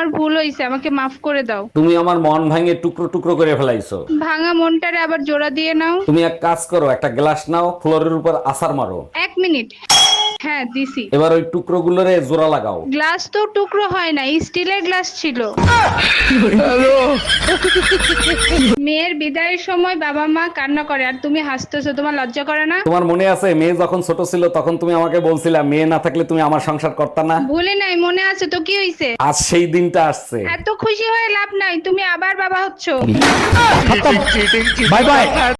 আমার ভুল হয়েছে আমাকে মাফ করে দাও। তুমি আমার মন ভাঙে টুকরো টুকরো করে ফেলাইছো। ভাঙা মনটারে আবার জোড়া দিয়ে নাও। তুমি এক কাজ করো একটা গ্লাস নাও ফ্লোরের উপর আসার মারো। এক মিনিট। হ্যাঁ দিছি। এবার ওই টুকরো গুলোরে জোড়া লাগাও। গ্লাস তো টুকরো হয় না স্টিলের গ্লাস ছিল। মেয়ের বিদায়ের সময় বাবা মা কান্না করে আর তুমি হাসতেছো তোমার লজ্জা করে না? তোমার মনে আছে মেয়ে যখন ছোট ছিল তখন তুমি আমাকে বলছিলা মেয়ে না থাকলে তুমি আমার সংসার করতা না? ভুলে নাই মনে আছে তো কি হইছে? আজ সেই দিনটা আসছে। এত খুশি হয়ে লাভ নাই তুমি আবার বাবা হচ্ছো। বাই বাই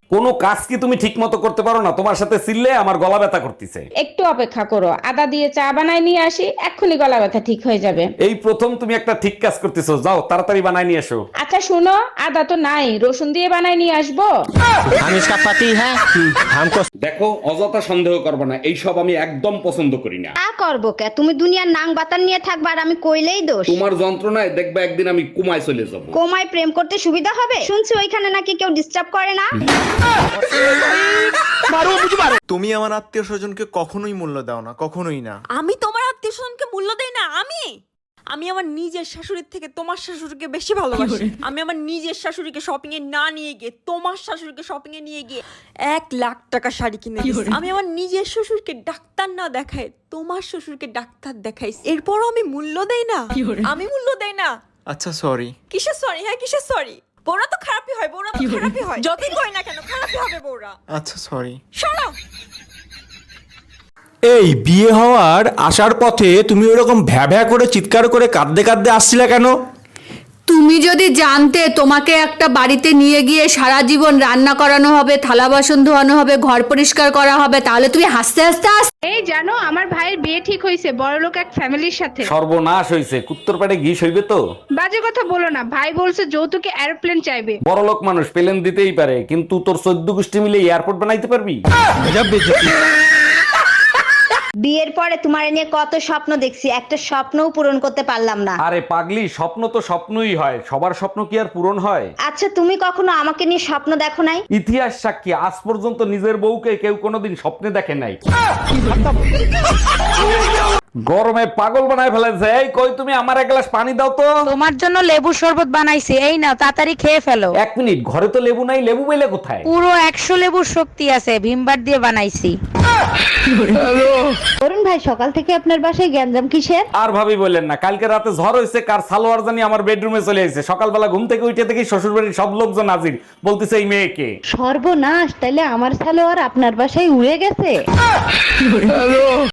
কোনো কাজ কি তুমি ঠিক মতো করতে পারো না? তোমার সাথে সিললে আমার গলা ব্যথা করতেছে। একটু অপেক্ষা করো। আদা দিয়ে চা বানাই নিয়ে আসি এক্ষুনি গলা ব্যথা ঠিক হয়ে যাবে। এই প্রথম তুমি একটা ঠিক কাজ করতেছো যাও তাড়াতাড়ি বানাই নিয়ে এসো। আচ্ছা শোনো আদা তো নাই রসুন দিয়ে বানাই নিয়ে আসব? আমি ইসকা পাতি হ্যাঁ? হামকো দেখো অযথা সন্দেহ করবে না এই সব আমি একদম পছন্দ করি না। তা করব কে? তুমি দুনিয়ার নাং বাতান নিয়ে থাকবে আর আমি কইলেই দোষ। তোমার যন্ত্রণায় দেখবে একদিন আমি কুমায় চলে যাব। কুমায় প্রেম করতে সুবিধা হবে? শুনছি ওইখানে নাকি কেউ ডিস্টার্ব করে না? তুমি আমার আত্মীয় স্বজনকে কখনোই মূল্য দাও না কখনোই না। আমি তোমার আত্মীয় স্বজনকে মূল্য দেই না আমি? আমি আমার নিজের শাশুড়ির থেকে তোমার শাশুড়িকে বেশি ভালোবাসি। আমি আমার নিজের শাশুড়িকে শপিং এ না নিয়ে গিয়ে তোমার শাশুড়িকে শপিং এ নিয়ে গিয়ে এক লাখ টাকা শাড়ি কিনে আমি আমার নিজের শ্বশুরকে ডাক্তার না দেখাই তোমার শ্বশুরকে ডাক্তার দেখাই এরপরও আমি মূল্য দেই না। আমি মূল্য দেই না। আচ্ছা সরি কিসের সরি হ্যাঁ কিসের সরি বউরা তো খারাপই হয় বৌরা তো খারাপই হয়। যতই কই না কেন খারাপই হবে বৌরা আচ্ছা সরি। শোনো এই বিয়ে হওয়ার আসার পথে তুমি ওরকম ভ্যা ভ্যা করে চিৎকার করে কাঁদতে কাঁদতে আসছিলে কেন? তুমি যদি জানতে তোমাকে একটা বাড়িতে নিয়ে গিয়ে সারা জীবন রান্না করানো হবে থালা বাসন ধোয়ানো হবে ঘর পরিষ্কার করা হবে তাহলে তুমি হাসতে হাসতে আস এই জানো আমার ভাইয়ের বিয়ে ঠিক হয়েছে বড়লোক এক ফ্যামিলির সাথে। সর্বনাশ হইছে কুত্তর পেটে ঘিস হইবে তো? বাজে কথা বলো না ভাই বলছে যৌতুকে এরোপ্লেন চাইবে। বড় লোক মানুষ প্লেন দিতেই পারে কিন্তু তোর চোদ্দ গোষ্ঠী মিলে এয়ারপোর্ট বানাইতে পারবি? বিয়ের পরে তোমার নিয়ে কত স্বপ্ন দেখছি একটা স্বপ্নও পূরণ করতে পারলাম না। আরে পাগলি স্বপ্ন তো স্বপ্নই হয় সবার স্বপ্ন কি আর পূরণ হয়? আচ্ছা তুমি কখনো আমাকে নিয়ে স্বপ্ন দেখো নাই? ইতিহাস সাক্ষী আজ পর্যন্ত নিজের বউকে কেউ কোনোদিন স্বপ্নে দেখে নাই। গরমে পাগল বানায় ফেলেছে। এই কই তুমি? আমার এক গ্লাস পানি দাও তো। তোমার জন্য লেবু শরবত বানাইছি। এই নাও তাড়াতাড়ি খেয়ে ফেলো। এক মিনিট ঘরে তো লেবু নাই লেবু পেলে কোথায়? পুরো একশো লেবুর শক্তি আছে ভীমবার দিয়ে বানাইছি। অরুণ ভাই সকাল থেকে আপনার বাসায় গ্যাঞ্জাম কিসের? আর ভাবি বললেন না কালকে রাতে ঝড় হয়েছে কার সালোয়ার জানি আমার বেডরুমে চলে এসেছে সকালবেলা ঘুম থেকে উঠে দেখি শ্বশুর বাড়ির সব লোকজন হাজির বলতেছে এই মেয়েকে। সর্বনাশ তাইলে আমার সালোয়ার আপনার বাসায় উড়ে গেছে।